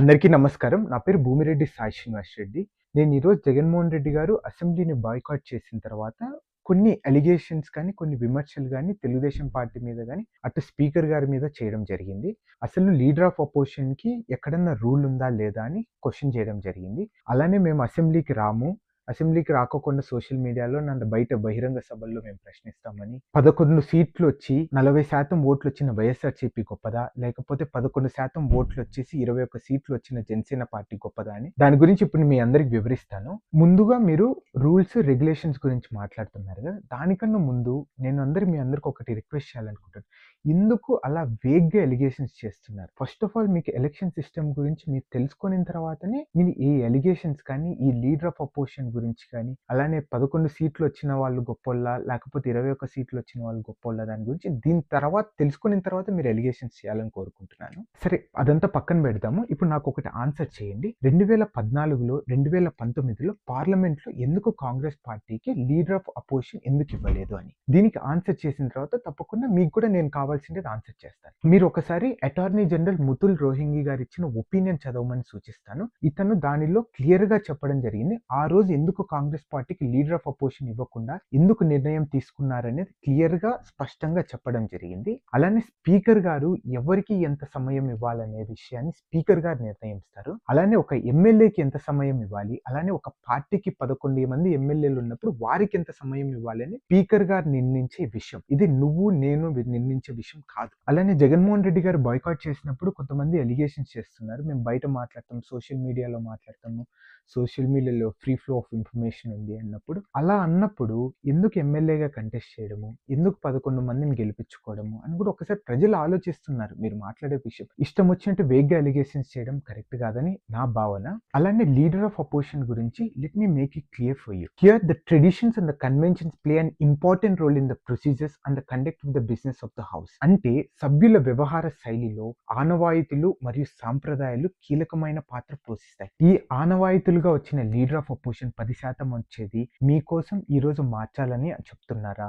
అందరికీ నమస్కారం. నా పేరు భూమిరెడ్డి సాయి శ్రీనివాస్ రెడ్డి. నేను ఈరోజు జగన్మోహన్ రెడ్డి గారు అసెంబ్లీని బాయ్కాట్ చేసిన తర్వాత కొన్ని అలిగేషన్స్ కానీ కొన్ని విమర్శలు కానీ తెలుగుదేశం పార్టీ మీద కానీ అటు స్పీకర్ గారి మీద చేయడం జరిగింది. అసలు లీడర్ ఆఫ్ అపోజిషన్కి ఎక్కడన్నా రూల్ ఉందా లేదా అని క్వశ్చన్ చేయడం జరిగింది. అలానే మేము అసెంబ్లీకి రాము. అసెంబ్లీకి రాకోకుండా సోషల్ మీడియాలో నన్ను బయట బహిరంగ సభల్లో మేము ప్రశ్నిస్తామని పదకొండు సీట్లు వచ్చి నలభై శాతం ఓట్లు వచ్చిన వైఎస్ఆర్సీపీ గొప్పదా? లేకపోతే పదకొండు శాతం ఓట్లు వచ్చేసి ఇరవై ఒక్క సీట్లు వచ్చిన జనసేన పార్టీ గొప్పదా అని? దాని గురించి ఇప్పుడు మీ అందరికి వివరిస్తాను. ముందుగా మీరు రూల్స్ రెగ్యులేషన్స్ గురించి మాట్లాడుతున్నారు కదా? దానికన్నా ముందు నేను అందరు మీ అందరికి ఒకటి రిక్వెస్ట్ చేయాలనుకుంటాను ఎందుకు అలా వేగ్గా ఎలిగేషన్స్ చేస్తున్నారు? ఫస్ట్ ఆఫ్ ఆల్ మీకు ఎలక్షన్ సిస్టమ్ గురించి మీరు తెలుసుకున్న తర్వాతనే మీరు ఈ ఎలిగేషన్స్ కానీ ఈ లీడర్ ఆఫ్ అపోజిషన్ గురించి కానీ అలానే పదకొండు సీట్లు వచ్చిన వాళ్ళు గొప్పోళ్ళ లేకపోతే ఇరవై ఒక్క సీట్లు వచ్చిన వాళ్ళు గొప్పోళ్ళ దాని గురించి దీని తర్వాత తెలుసుకున్న తర్వాత మీరు ఎలిగేషన్స్ చేయాలని కోరుకుంటున్నాను. సరే అదంతా పక్కన పెడదాము. ఇప్పుడు నాకు ఒకటి ఆన్సర్ చేయండి. రెండు వేల పద్నాలుగులో రెండు వేల పంతొమ్మిదిలో పార్లమెంట్లో ఎందుకు కాంగ్రెస్ పార్టీకి లీడర్ ఆఫ్ అపోజిషన్ ఎందుకు ఇవ్వలేదు అని? దీనికి ఆన్సర్ చేసిన తర్వాత తప్పకుండా మీకు కూడా నేను కావాల్సింది ఆన్సర్ చేస్తాను. మీరు ఒకసారి అటార్నీ జనరల్ ముతుల్ రోహింగి గారు ఇచ్చిన ఒపీనియన్ చదవమని సూచిస్తాను. ఇతను దానిలో క్లియర్గా చెప్పడం జరిగింది. ఆ రోజు ఎందుకు కాంగ్రెస్ పార్టీకి లీడర్ ఆఫ్ అపోజిషన్ ఇవ్వకుండా ఎందుకు నిర్ణయం తీసుకున్నారనేది క్లియర్గా స్పష్టంగా చెప్పడం జరిగింది. అలానే స్పీకర్ గారు ఎవరికి ఎంత సమయం ఇవ్వాలనే విషయాన్ని స్పీకర్ గారు నిర్ణయిస్తారు. అలానే ఒక ఎమ్మెల్యేకి ఎంత సమయం ఇవ్వాలి అలానే ఒక పార్టీకి పదకొండు మంది ఎమ్మెల్యేలు ఉన్నప్పుడు వారికి ఎంత సమయం ఇవ్వాలని స్పీకర్ గారు నిర్ణయించే విషయం. ఇది నువ్వు నేను నిర్ణయించే విషయం కాదు. అలానే జగన్మోహన్ రెడ్డి గారు బాయ్కాట్ చేసినప్పుడు కొంతమంది ఎలిగేషన్స్ చేస్తున్నారు. మేము బయట మాట్లాడతాం సోషల్ మీడియాలో మాట్లాడతాము సోషల్ మీడియాలో ఫ్రీ ఫ్లో ఆఫ్ ఇన్ఫర్మేషన్ ఉంది అన్నప్పుడు అలా అన్నప్పుడు ఎందుకు ఎమ్మెల్యేగా కంటెస్ట్ చేయడము ఎందుకు పదకొండు మందిని గెలిపించుకోవడము అని కూడా ఒకసారి ప్రజలు ఆలోచిస్తున్నారు. మీరు మాట్లాడే విషయం ఇష్టం వచ్చినట్టు వేగ్గా అలిగేషన్స్ చేయడం కరెక్ట్ కాదని నా భావన. అలానే లీడర్ ఆఫ్ అపోజిషన్ గురించి let me make it clear for you here the traditions and the conventions play an important role in the procedures and the conduct of the business of the house అంటే సభ్యుల వ్యవహార శైలిలో ఆనవాయితీలు మరియు సాంప్రదాయాలు కీలకమైన పాత్ర పోషిస్తాయి. ఈ ఆనవాయితీలుగా వచ్చిన లీడర్ ఆఫ్ అపోజిషన్ పది శాతం వచ్చేది. మీకోసం ఈ రోజు మార్చాలని చెప్తున్నారా?